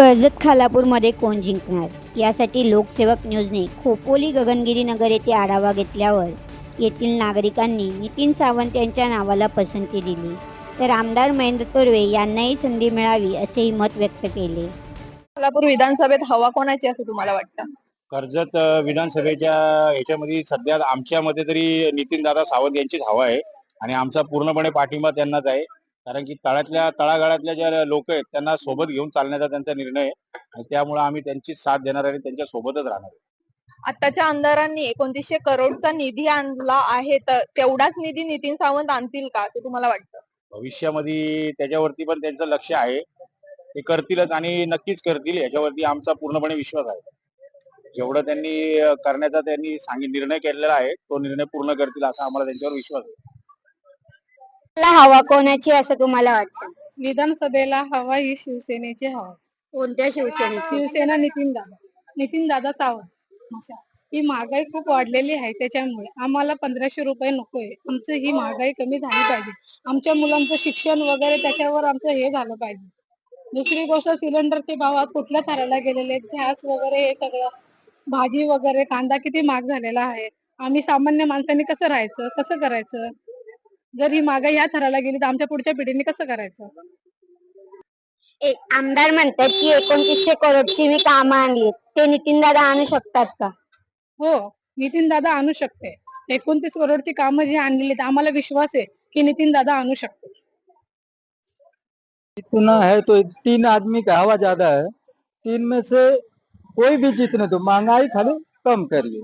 कर्जत खालापूरमध्ये कोण जिंकणार? यासाठी लोकसेवक न्यूजने खोपोली गगनगिरी नगर येथे आढावा घेतल्यावर येथील नागरिकांनी नितीन सावंत यांच्या नावाला पसंती दिली. तर आमदार महेंद्र तोरवे यांनाही संधी मिळावी असेही मत व्यक्त केले. सोलापूर विधानसभेत हवा कोणाची असं तुम्हाला वाटतं? कर्जत विधानसभेच्या ह्याच्यामध्ये सध्या आमच्या मध्ये तरी नितीन दादा सावंत यांचीच हवा आहे आणि आमचा पूर्णपणे पाठिंबा त्यांनाच आहे. कारण की तळातल्या तळागाळातल्या ज्या लोक आहेत त्यांना सोबत घेऊन चालण्याचा त्यांचा निर्णय आहे. आणि त्यामुळे आम्ही त्यांची साथ देणार आणि त्यांच्या सोबतच राहणार. आताच्या आमदारांनी एकोणतीसशे करोडचा निधी आणला आहे तर तेवढाच निधी नितीन सावंत आणतील का असं तुम्हाला वाटतं? भविष्यामध्ये त्याच्यावरती पण त्यांचं लक्ष आहे. ते करतीलच आणि नक्कीच करतील याच्यावरती आमचा पूर्णपणे विश्वास आहे. जेवढं त्यांनी करण्याचा त्यांनी सांगित निर्णय केलेला आहे तो निर्णय पूर्ण करतील असा आम्हाला त्यांच्यावर विश्वास आहे. हवा कोणाची असं तुम्हाला वाटतं? विधानसभेला हवा ही शिवसेनेची हवा. कोणत्या शिवसेनेची? शिवसेना नितीन दादा. नितीन दादा अशा. ही महागाई खूप वाढलेली आहे त्याच्यामुळे. आम्हाला पंधराशे रुपये नकोय. आमचं ही महागाई कमी झाली पाहिजे. आमच्या मुलांचं शिक्षण वगैरे त्याच्यावर आमचं हे झालं पाहिजे. दुसरी गोष्ट सिलेंडरचे भाव आज कुठल्या थराला गेलेले आहेत? गॅस वगैरे हे सगळं भाजी वगैरे कांदा किती महाग झालेला आहे? आम्ही सामान्य माणसांनी कसं राहायचं? कसं करायचं? जर ही महागाई या थराला गेली तर आमच्या पुढच्या पिढीने कसं करायचं? एक आमदार म्हणतात की एकोणतीसशे करोडची मी कामं आणली. ते नितीन दादा आणू शकतात का? हो नितीन दादा आणू शकते. एकोणतीस करोडची कामं जी आणलेली आहेत आम्हाला विश्वास आहे की नितीन दादा आणू शकते. इतना है तो तीन आदमी का? हवा ज्यादा है तीन में से कोई भी जीतने दो महंगाई खाली कम करिए.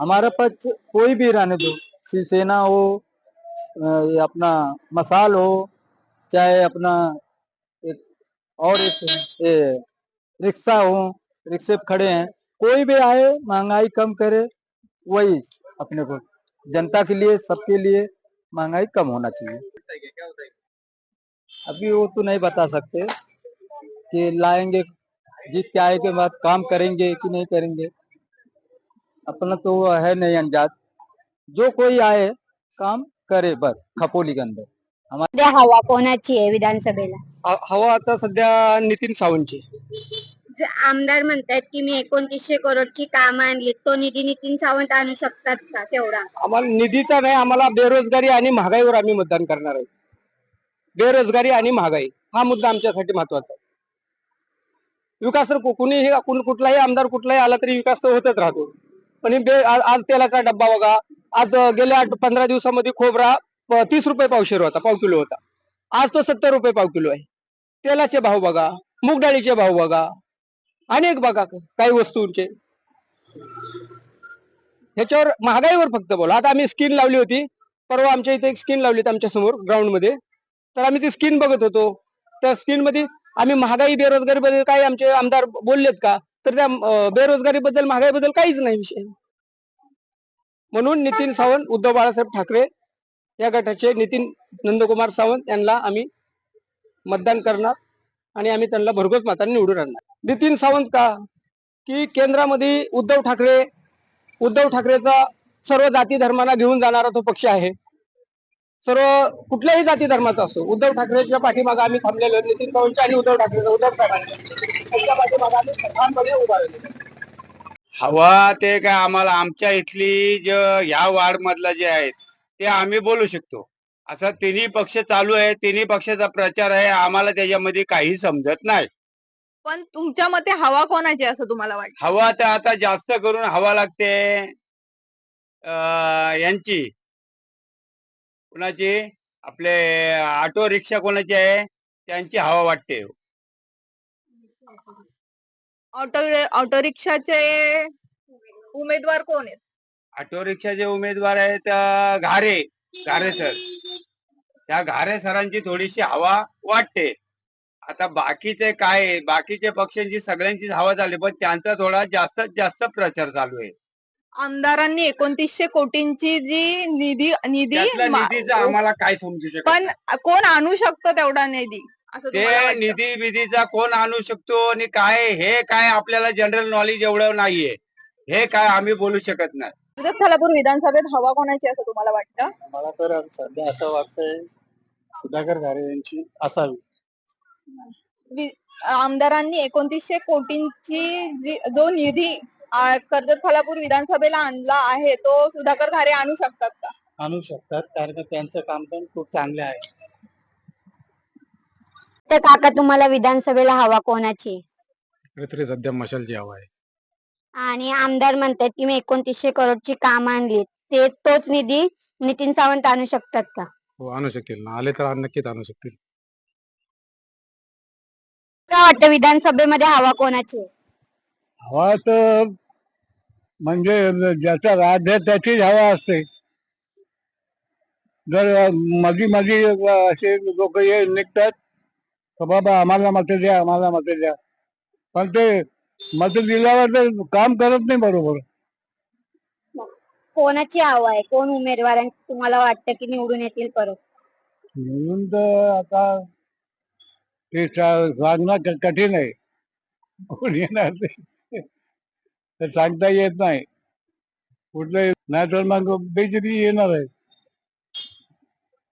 हमारा पक्ष कोई भी रहने दो शिवसेना हो ये अपना मसाल हो, चाहे अपना एक और एक रिक्शा हो, रिक्शे खड़े हैं, कोई भी आए, महँगाई कम करे, वही अपने को, जनता के लिए, सबके लिए महँगाई कम होना चाहिए। अभी वो तो नहीं बता सकते कि लाएँगे, जीत के आए के बाद काम करेंगे कि नहीं करेंगे। अपना तो है नहीं अंदाज जो कोई आए, काम करे बस खपोली अंदर सध्या हवा कोणाची आहे विधानसभेला? हवा आता सध्या नितीन सावंतची. जे आमदार म्हणतात की मी एकोणतीसशे करोडची कामं आणली तो निधी नितीन सावंत आणू शकतात का तेवढा? आम्हाला निधीचा नाही आम्हाला बेरोजगारी आणि महागाईवर आम्ही मतदान करणार आहे. बेरोजगारी आणि महागाई हा मुद्दा आमच्यासाठी महत्त्वाचा आहे. विकास तर कु- कुणीही कुण- कुठलाही आमदार कुठलाही आला तरी विकास तर होतच राहतो. पण हे बे- आज आज तेलाचा डब्बा बघा आज गेल्या आठ- पंधरा दिवसामध्ये खोबरा तीस रुपये पावशेर होता पाव किलो होता. आज तो सत्तर रुपये पाव किलो आहे. तेलाचे भाव बघा मूग डाळीचे भाव बघा अनेक बघा काही वस्तूंचे. ह्याच्यावर महागाईवर फक्त बोला. आता आम्ही स्किन लावली होती. परवा आमच्या इथे एक स्किन लावली होती आमच्यासमोर ग्राउंडमध्ये. तर आम्ही ती स्किन बघत होतो. त्या स्किनमध्ये आम्ही महागाई बेरोजगारी बद्दल काही आमचे आमदार बोललेत का? तर त्या बेरोजगारी बद्दल महागाई बद्दल काहीच नाही विषय. म्हणून नितीन सावंत उद्धव बाळासाहेब ठाकरे या गटाचे नितीन नंदकुमार सावंत यांना आम्ही मतदान करणार आणि आम्ही त्यांना भरघोस मताने निवडून आणणार. नितीन सावंत का? की केंद्रामध्ये उद्धव ठाकरे उद्धव ठाकरेचा सर्व जाती धर्मांना घेऊन जाणारा तो पक्ष आहे. सर्व कुठल्याही जाती धर्माचा असो उद्धव ठाकरेच्या पाठीमागे आम्ही थांबलेलो नितीन सावंतच्या आणि उद्धव ठाकरेचा उद्धव साहेबांच्या. त्यांच्या पाठीमागे आम्ही उभारले उभा राहिलो. हवा ते काय आम्हाला आमच्या इथली ज ह्या वार्ड मधलं जे आहेत ते आम्ही बोलू शकतो. असं तिन्ही पक्ष चालू आहे तिन्ही पक्षाचा प्रचार आहे आम्हाला त्याच्यामध्ये काही समजत नाही. पण तुमच्या मते हवा कोणाची असं तुम्हाला वाटतं? हवा तर आता जास्त करून हवा लागते. अं, यांची. कोणाची? आपले ऑटो रिक्षा कोणाची आहे त्यांची हवा वाटते. ऑटो ऑटो रिक्षाचे उमेदवार कोण आहेत? ऑटो रिक्षाचे उमेदवार आहेत अं, घारे घारे सर. त्या घारे सरांची थोडीशी हवा वाटते. आता बाकीचे काय आहे? बाकीचे पक्षांची सगळ्यांचीच हवा झाली पण त्यांचा थोडा जास्त जास्त प्रचार चालू आहे. आमदारांनी एकोणतीसशे कोटींची जी निधी निधी त्यातल्या मा- निधीचं आम्हाला काय समजू शकत पण. कोण आणू शकतो तेवढा निधी? ते? निधी विधीचा कोण आणू शकतो आणि काय? हे काय आपल्याला जनरल नॉलेज एवढं नाहीये. हे काय आम्ही बोलू शकत नाही. खालापूर विधानसभेत हवा कोणाची असं तुम्हाला वाटतं? मला तर सध्या असं वाटतंय सुधाकर घारे यांची असावी. वि- आमदारांनी एकोणतीसशे कोटींची जी जो निधी आ, कर्जत खालापूर विधानसभेला आणला आहे तो सुधाकर घारे आणू शकतात का? आणू शकतात कारण का त्यांचं काम पण खूप चांगलं आहे. तर काका तुम्हाला विधानसभेला हवा कोणाची? तरी सध्या मशालची हवा आहे. आणि आमदार म्हणतात की मी एकोणतीसशे करोडची काम आणली. ते तोच निधी नितीन सावंत आणू शकतात का? हो आणू शकतील ना. आले तर नक्कीच आणू शकतील. काय वाटतं विधानसभेमध्ये हवा कोणाची? आहे? हवा तर म्हणजे ज्याचा राज्य त्याचीच हवा असते. जर मधी मधी असे लोक ये निघतात बाबा आम्हाला मत द्या आम्हाला मत द्या. पण ते मत दिल्यावर ते काम करत नाही बरोबर. कोणाची हवा आहे? कोण उमेदवार तुम्हाला वाटतं की निवडून येतील परत? म्हणून तर आता ते सा- सांगणं क- कठीण आहे. कोण येणार ते? ते सांगता येत नाही. कुठले नाही तर मग बीजेपी येणार आहे.